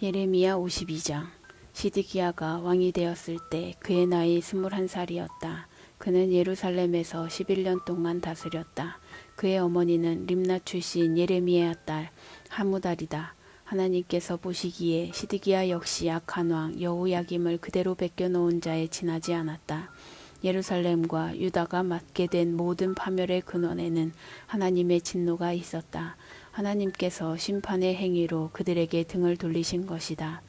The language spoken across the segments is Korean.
예레미야 52장 시드기야가 왕이 되었을 때 그의 나이 21살이었다. 그는 예루살렘에서 11년 동안 다스렸다. 그의 어머니는 림나 출신 예레미야 딸 하무달이다. 하나님께서 보시기에 시드기야 역시 악한 왕 여호야김을 그대로 베껴놓은 자에 지나지 않았다. 예루살렘과 유다가 맞게 된 모든 파멸의 근원에는 하나님의 진노가 있었다. 하나님께서 심판의 행위로 그들에게 등을 돌리신 것이다.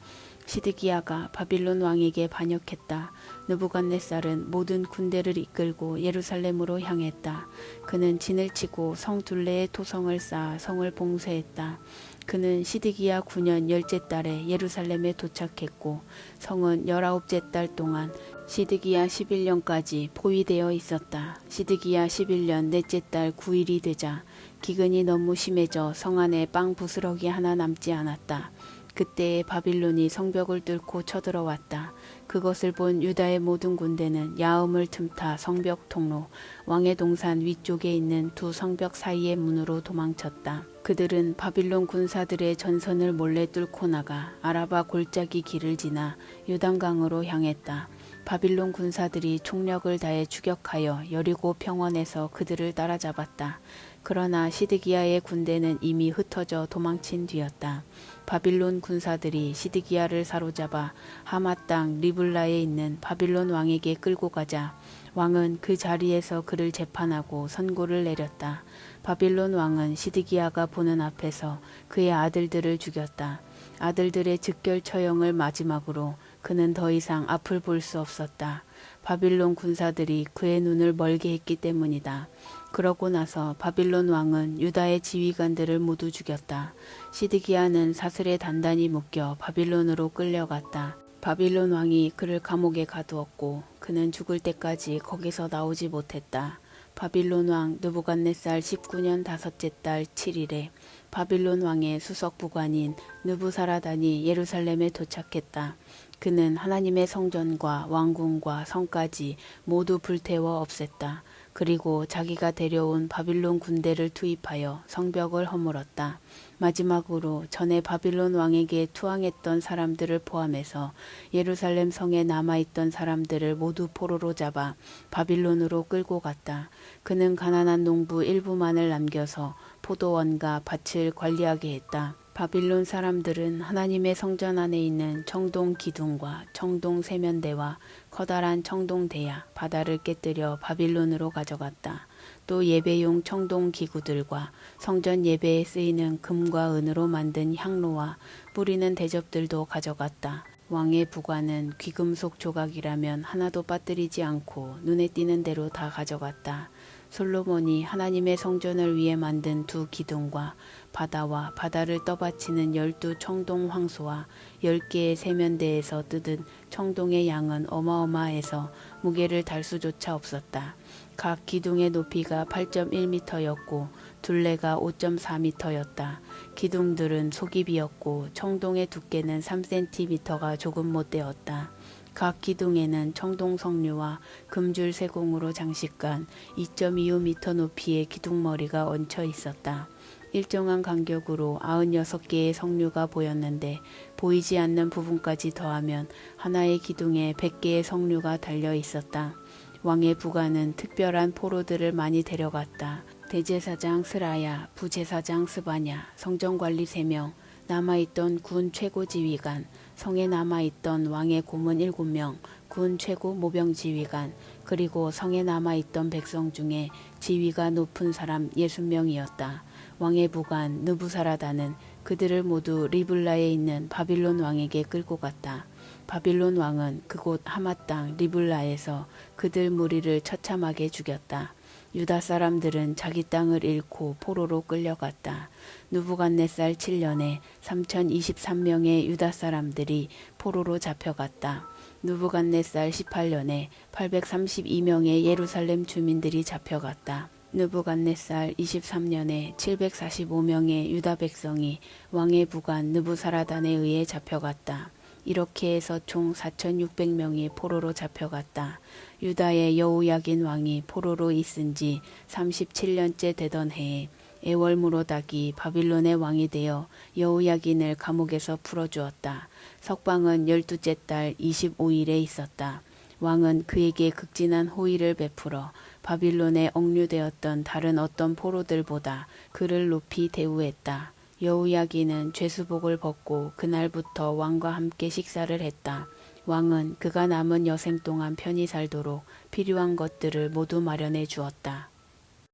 시드기야가 바빌론 왕에게 반역했다. 느부갓네살은 모든 군대를 이끌고 예루살렘으로 향했다. 그는 진을 치고 성 둘레에 토성을 쌓아 성을 봉쇄했다. 그는 시드기야 9년 열째 달에 예루살렘에 도착했고 성은 열아홉째 달 동안 시드기야 11년까지 포위되어 있었다. 시드기야 11년 넷째 달 9일이 되자 기근이 너무 심해져 성 안에 빵 부스러기 하나 남지 않았다. 그때에 바빌론이 성벽을 뚫고 쳐들어왔다. 그것을 본 유다의 모든 군대는 야음을 틈타 성벽 통로, 왕의 동산 위쪽에 있는 두 성벽 사이의 문으로 도망쳤다. 그들은 바빌론 군사들의 전선을 몰래 뚫고 나가 아라바 골짜기 길을 지나 요단강으로 향했다. 바빌론 군사들이 총력을 다해 추격하여 여리고 평원에서 그들을 따라잡았다. 그러나 시드기야의 군대는 이미 흩어져 도망친 뒤였다. 바빌론 군사들이 시드기야를 사로잡아 하마 땅 리블라에 있는 바빌론 왕에게 끌고 가자 왕은 그 자리에서 그를 재판하고 선고를 내렸다. 바빌론 왕은 시드기야가 보는 앞에서 그의 아들들을 죽였다. 아들들의 즉결 처형을 마지막으로 그는 더 이상 앞을 볼 수 없었다. 바빌론 군사들이 그의 눈을 멀게 했기 때문이다. 그러고 나서 바빌론 왕은 유다의 지휘관들을 모두 죽였다. 시드기야는 사슬에 단단히 묶여 바빌론으로 끌려갔다. 바빌론 왕이 그를 감옥에 가두었고 그는 죽을 때까지 거기서 나오지 못했다. 바빌론 왕 느부갓네살 19년 다섯째 달 7일에 바빌론 왕의 수석 부관인 느부사라단이 예루살렘에 도착했다. 그는 하나님의 성전과 왕궁과 성까지 모두 불태워 없앴다. 그리고 자기가 데려온 바빌론 군대를 투입하여 성벽을 허물었다. 마지막으로 전에 바빌론 왕에게 투항했던 사람들을 포함해서 예루살렘 성에 남아있던 사람들을 모두 포로로 잡아 바빌론으로 끌고 갔다. 그는 가난한 농부 일부만을 남겨서 포도원과 밭을 관리하게 했다. 바빌론 사람들은 하나님의 성전 안에 있는 청동 기둥과 청동 세면대와 커다란 청동 대야, 바다를 깨뜨려 바빌론으로 가져갔다. 또 예배용 청동 기구들과 성전 예배에 쓰이는 금과 은으로 만든 향로와 뿌리는 대접들도 가져갔다. 왕의 부관은 귀금속 조각이라면 하나도 빠뜨리지 않고 눈에 띄는 대로 다 가져갔다. 솔로몬이 하나님의 성전을 위해 만든 두 기둥과 바다와 바다를 떠받치는 열두 청동 황소와 열 개의 세면대에서 뜯은 청동의 양은 어마어마해서 무게를 달 수조차 없었다. 각 기둥의 높이가 8.1m였고 둘레가 5.4m였다. 기둥들은 비었고 청동의 두께는 3cm가 조금 못 되었다. 각 기둥에는 청동 석류와 금줄 세공으로 장식한 2.25m 높이의 기둥머리가 얹혀 있었다. 일정한 간격으로 96개의 석류가 보였는데 보이지 않는 부분까지 더하면 하나의 기둥에 100개의 석류가 달려 있었다. 왕의 부관은 특별한 포로들을 많이 데려갔다. 대제사장 스라야, 부제사장 스바냐, 성전관리 3명, 남아있던 군 최고 지휘관, 성에 남아있던 왕의 고문 7명, 군 최고 모병 지휘관, 그리고 성에 남아있던 백성 중에 지위가 높은 사람 60명이었다. 왕의 부관 느부사라다는 그들을 모두 리블라에 있는 바빌론 왕에게 끌고 갔다. 바빌론 왕은 그곳 하마 땅 리블라에서 그들 무리를 처참하게 죽였다. 유다 사람들은 자기 땅을 잃고 포로로 끌려갔다. 누부갓네살 7년에 3023명의 유다 사람들이 포로로 잡혀갔다. 누부갓네살 18년에 832명의 예루살렘 주민들이 잡혀갔다. 느부갓네살 23년에 745명의 유다 백성이 왕의 부관 느부사라단에 의해 잡혀갔다. 이렇게 해서 총 4,600명이 포로로 잡혀갔다. 유다의 여우야긴 왕이 포로로 있은 지 37년째 되던 해에 에월무로닥이 바빌론의 왕이 되어 여우야긴을 감옥에서 풀어주었다. 석방은 열두째 달 25일에 있었다. 왕은 그에게 극진한 호의를 베풀어 바빌론에 억류되었던 다른 어떤 포로들보다 그를 높이 대우했다. 여우야기는 죄수복을 벗고 그날부터 왕과 함께 식사를 했다. 왕은 그가 남은 여생 동안 편히 살도록 필요한 것들을 모두 마련해 주었다.